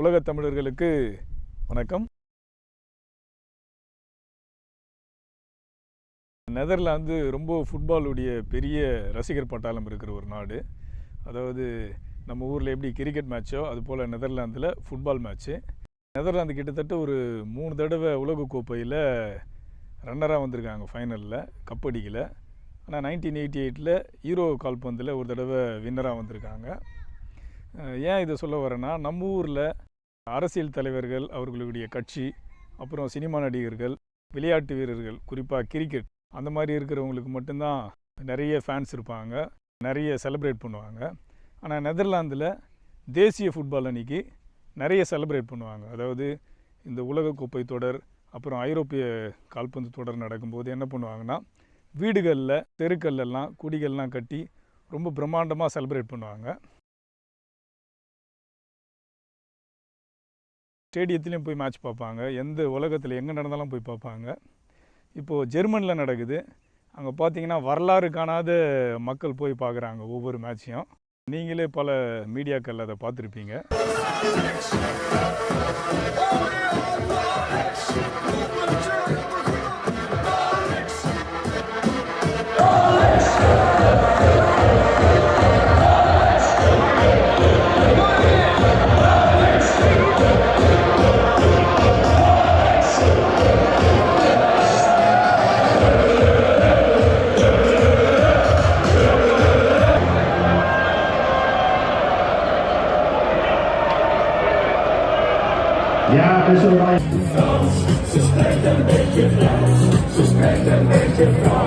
உலகத் தமிழர்களுக்கு வணக்கம். நெதர்லாந்து ரொம்ப ஃபுட்பாலுடைய பெரிய ரசிகர் பட்டாளம் இருக்கிற ஒரு நாடு. அதாவது நம்ம ஊரில் எப்படி கிரிக்கெட் மேட்ச்சோ அது போல் நெதர்லாந்தில் ஃபுட்பால் மேட்ச்சு நெதர்லாந்து கிட்டத்தட்ட ஒரு மூணு தடவை உலகக்கோப்பையில் ரன்னராக வந்திருக்காங்க ஃபைனலில் கப் அடிக்கல. ஆனால் நைன்டீன் எயிட்டி எயிட்டில் ஹீரோ கால்பந்தில் ஒரு தடவை வின்னராக வந்திருக்காங்க. ஏன் இதை சொல்ல வரேன்னா நம்ம ஊரில் அரசியல் தலைவர்கள் அவர்களுடைய கட்சி அப்புறம் சினிமா நடிகர்கள் விளையாட்டு வீரர்கள் குறிப்பாக கிரிக்கெட் அந்த மாதிரி இருக்கிறவங்களுக்கு மட்டும்தான் நிறைய ஃபேன்ஸ் இருப்பாங்க. நிறைய செலிப்ரேட் பண்ணுவாங்க. ஆனால் நெதர்லாந்தில் தேசிய ஃபுட்பால் அன்னைக்கு நிறைய செலிப்ரேட் பண்ணுவாங்க. அதாவது இந்த உலகக்கோப்பை தொடர் அப்புறம் ஐரோப்பிய கால்பந்து தொடர் நடக்கும்போது என்ன பண்ணுவாங்கன்னா வீடுகளில் தெருக்கள்லாம் குடிகள்லாம் கட்டி ரொம்ப பிரம்மாண்டமாக செலிப்ரேட் பண்ணுவாங்க. ஸ்டேடியத்துலேயும் போய் மேட்ச் பார்ப்பாங்க. எந்த உலகத்தில் எங்கே நடந்தாலும் போய் பார்ப்பாங்க. இப்போது ஜெர்மனியில் நடக்குது. அங்கே பார்த்தீங்கன்னா வரலாறு காணாத மக்கள் போய் பார்க்குறாங்க ஒவ்வொரு மேட்சையும் நீங்களே பல மீடியாக்கள் அதை பார்த்துருப்பீங்க. Ja, is er bij. Suspect and make it last. Suspect and make it last.